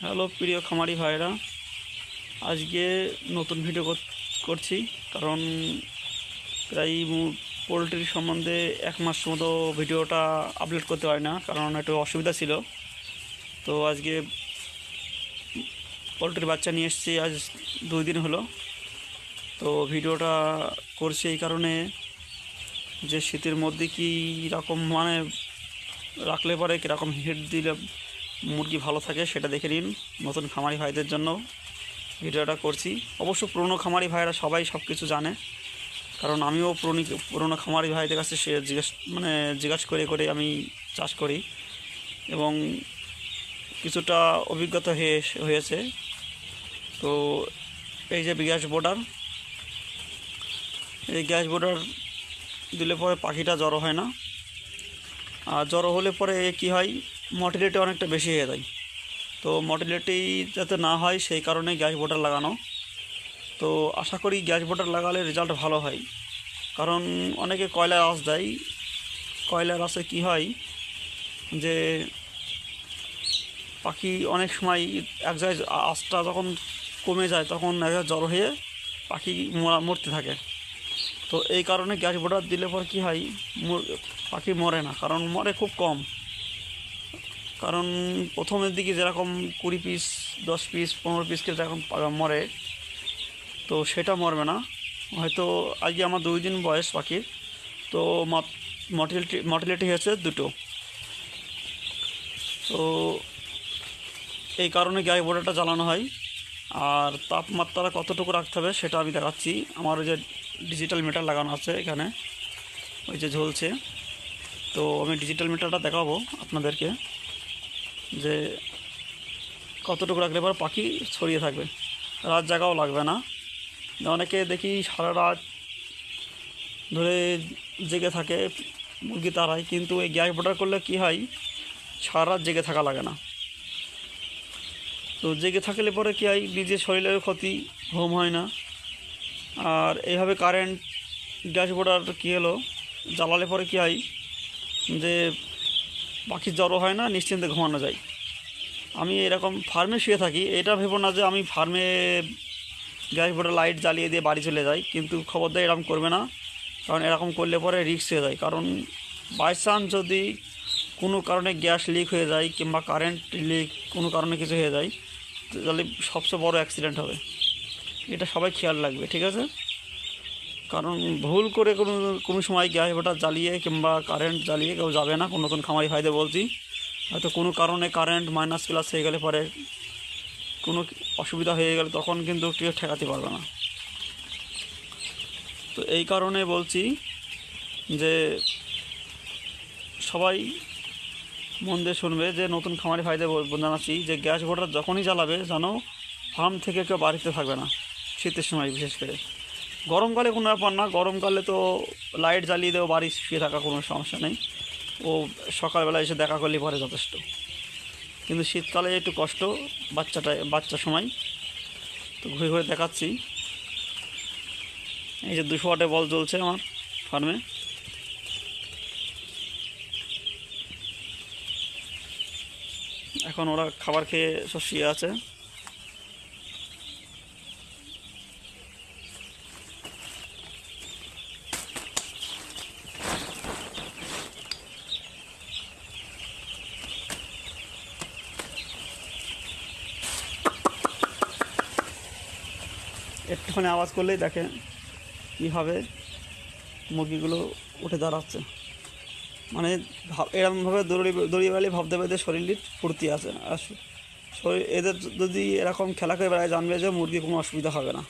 Hello, প্রিয় খামারি ভাইরা আজকে নতুন ভিডিও কর- করছি, কারণ প্রায় পোলট্রির সম্বন্ধে এক মাস মতো ভিডিওটা আপলোড করতে হয় না, কারণ একটু অসুবিধা ছিল। তো আজকে পোলট্রির বাচ্চা নিয়ে এসেছি, আজ দুই দিন হলো। তো ভিডিওটা করছি এই কারণে যে শীতের মধ্যে কী রকম মানে রাখলে পরে, কীরকম হিট দিলে মুরগি ভালো থাকে, সেটা দেখে নিন। নতুন খামারি ভাইদের জন্য ভিডিওটা করছি। অবশ্য পুরনো খামারি ভাইরা সবাই সব কিছু জানে। কারণ আমিও পুরনো পুরনো খামারি ভাইদের কাছে সে জিজ্ঞেস মানে জিজ্ঞাসা করে করে আমি চাষ করি। এবং কিছুটা অভিজ্ঞতা হয়ে, হয়েছে। তো এই যে গ্যাস বোর্ডার, এই গ্যাস বোর্ডার দিলে পরে পাখিটা জড়ো হয় না। আর জড়ো হলে পরে কি হয় মর্টিলিটি অনেকটা বেশি হয়ে যায়। তো মর্টিলিটি যাতে না হয় সেই কারণে গ্যাস বোটার লাগানো। তো আশা করি গ্যাস বোটার লাগালে রেজাল্ট ভালো হয়। কারণ অনেকে কয়লার আঁশ দেয়। কয়লার আঁশে কী হয় যে পাখি অনেক সময় এক জায়গায় আঁশটা যখন কমে যায় তখন এক জায়গায় জড়ো হয়ে পাখি মরা, মরতে থাকে। তো এই কারণে গ্যাস বোর্ডার দিলে পর কী হয় পাখি মরে না। কারণ মরে খুব কম। কারণ প্রথমের দিকে যেরকম কুড়ি পিস দশ পিস পনেরো পিসকে পা- মরে, তো সেটা মরবে না। হয়তো আজকে আমার দুই দিন বয়স পাখির তো মর্টিলিটি মর্টিলিটি হয়েছে দুটো। তো এই কারণে গ্যাস বোর্ডারটা জ্বালানো হয়। আর তাপমাত্রা কতটুকু রাখতে হবে সেটা আমি দেখাচ্ছি। আমার ওই যে ডিজিটাল মিটার লাগানো আছে এখানে, ওই যে ঝুলছে। তো আমি ডিজিটাল মিটারটা দেখাবো আপনাদেরকে। যে কতটুকু রাখলে পর পাখি ছড়িয়ে থাকবে। রাত জাগাও লাগবে না। অনেকে দেখি সারা রাত ধরে জেগে থাকে মুরগি তারাই, কিন্তু এই গ্যাস বোর্ডার করলে কি হয়? সারা রাত জেগে থাকা লাগে না। তো জেগে থাকলে পরে কী হয়? নিজের শরীরের ক্ষতি, ঘুম হয় না। আর এইভাবে কারেন্ট গ্যাস বোর্ডার কী হলো? জ্বালালে পরে কী হয়? যে পাখির জড়ো হয় না, নিশ্চিন্তে ঘুমানো যায়। আমি এরকম ফার্মে শুয়ে থাকি, এটা ভেবো না যে আমি ফার্মে গ্যাস বোর্ডার লাইট জ্বালিয়ে দিয়ে বাড়ি চলে যাই, কিন্তু খবরদার এরকম করবে না, কারণ এরকম করলে পরে রিক্স হয়ে যায়। কারণ বাই চান্স যদি কোনো কারণে গ্যাস লিক হয়ে যায় কিংবা কারেন্ট লিক কোনো কারণে কিছু হয়ে যায়, তাহলে সবচেয়ে বড় অ্যাক্সিডেন্ট হবে। এটা সবাই খেয়াল রাখবে, ঠিক আছে? কারণ ভুল করে কোনো কোনো সময় গ্যাস বোটার জ্বালিয়ে কিংবা কারেন্ট জ্বালিয়ে কেউ যাবে না, কোনো নতুন খামারি ভাইদের বলছি। হয়তো কোনো কারণে কারেন্ট মাইনাস প্লাস হয়ে গেলে পরে কোনো অসুবিধা হয়ে গেলে তখন কিন্তু কেউ ঠেকাতে পারবে না। তো এই কারণে বলছি যে সবাই মন দিয়ে শুনবে যে নতুন খামারি ভাইদের জানাচ্ছি যে গ্যাস বোটার যখনই জ্বালাবে যেন ফার্ম থেকে কেউ বাড়িতে থাকবে না শীতের সময় বিশেষ করে। গরমকালে কোনো ব্যাপার না গরমকালে তো লাইট জ্বালিয়ে দেও বাড়ি শুয়ে থাকা কোনো সমস্যা নেই। ও সকালবেলা এসে দেখা করলে পরে যথেষ্ট। কিন্তু শীতকালে একটু কষ্ট, বাচ্চাটা, বাচ্চার সময়। তো ঘুরে ঘুরে দেখাচ্ছি। এই যে দুশো ওয়াটে বল চলছে আমার ফার্মে এখন ওরা খাবার খেয়ে সব শুয়ে আছে। একটুখানি আওয়াজ করলেই দেখেন কীভাবে মুরগিগুলো উঠে দাঁড়াচ্ছে। মানে ভাব এরকমভাবে দড়ি দৌড়িয়ে বেড়ালে ভাবতে ভাবতে শরীরের ফুর্তি আছে। আর শরীর এদের যদি এরকম খেলা করে বেড়ায়, জানবে যে মুরগি কোনো অসুবিধা হবে না।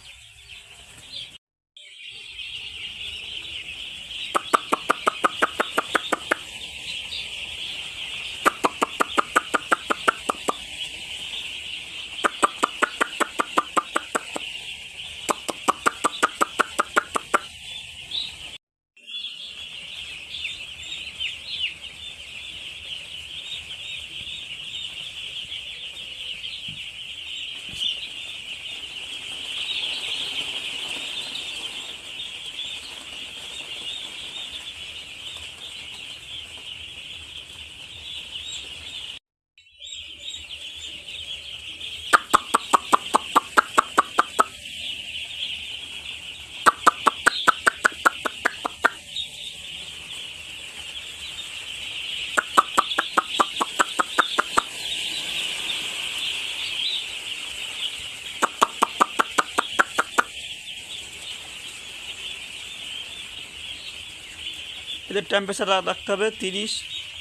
এদের টেম্পারেচার রাখতে হবে তিরিশ,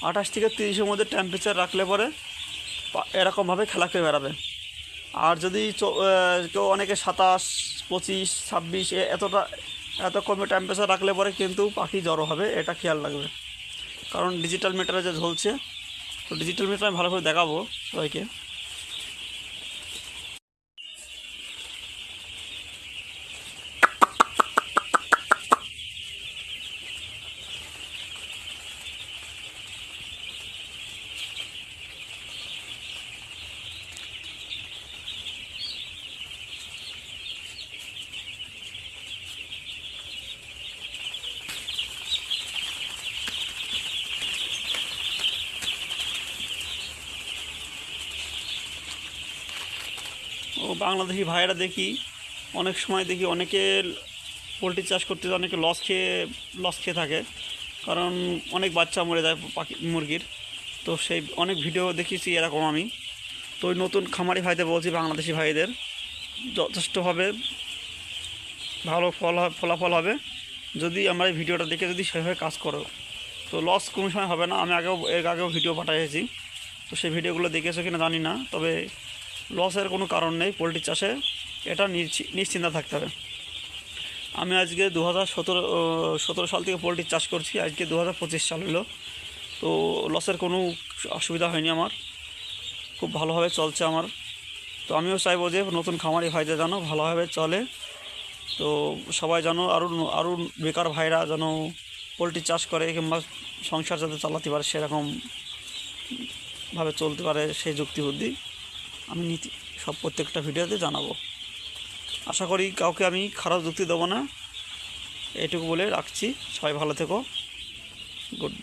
আঠাশ থেকে তিরিশের মধ্যে টেম্পারেচার রাখলে পরে এরকমভাবে খেলা খেলে বেড়াবে আর যদি কেউ অনেকে সাতাশ, পঁচিশ, ছাব্বিশ এতটা, এত কমে টেম্পারেচার রাখলে পরে কিন্তু পাখি জড়ো হবে, এটা খেয়াল রাখবে। কারণ ডিজিটাল মিটারে যে ঝলছে, তো ডিজিটাল মিটার আমি ভালো করে দেখাবো সবাইকে। বাংলাদেশি ভাইয়েরা দেখি, অনেক সময় দেখি অনেকে পোলট্রি চাষ করতে অনেকে লস খেয়ে লস খেয়ে থাকে। কারণ অনেক বাচ্চা মরে যায় পাখি, মুরগির। তো সেই অনেক ভিডিও দেখেছি এরকম আমি। তো ওই নতুন খামারি ভাইদের বলছি, বাংলাদেশি ভাইদের, যথেষ্টভাবে ভালো ফল ফলাফল হবে। যদি আমরা এই ভিডিওটা দেখে যদি সেভাবে কাজ করো। তো লস কোনো সময় হবে না। আমি আগেও, এর আগেও ভিডিও পাঠিয়েছি তো সেই ভিডিওগুলো দেখেছ কিনা জানি না। তবে লসের কোনো কারণ নেই, পোলট্রি চাষে। এটা নিশ্চি- নিশ্চিন্তা থাকতে হবে। আমি আজকে দু হাজার সতেরো সাল থেকে পোলট্রি চাষ করছি, আজকে দু হাজার পঁচিশ সাল হলো। তো লসের কোনো অসুবিধা হয়নি আমার। খুব ভালোভাবে চলছে আমার। তো আমিও চাইব যে নতুন খামারি ভাইদের যেন ভালোভাবে চলে। তো সবাই যেন আরও আরও বেকার ভাইরা যেন পোলট্রি চাষ করে কিংবা সংসার যাতে চালাতে পারে সেরকম ভাবে চলতে পারে সেই যুক্তি বুদ্ধি। আমি নীতি সব প্রত্যেকটা ভিডিওতে জানাব। আশা করি কাউকে আমি খারাপ যুক্তি দেবো না। এটুকু বলে রাখছি। সবাই ভালো থেকো। গুড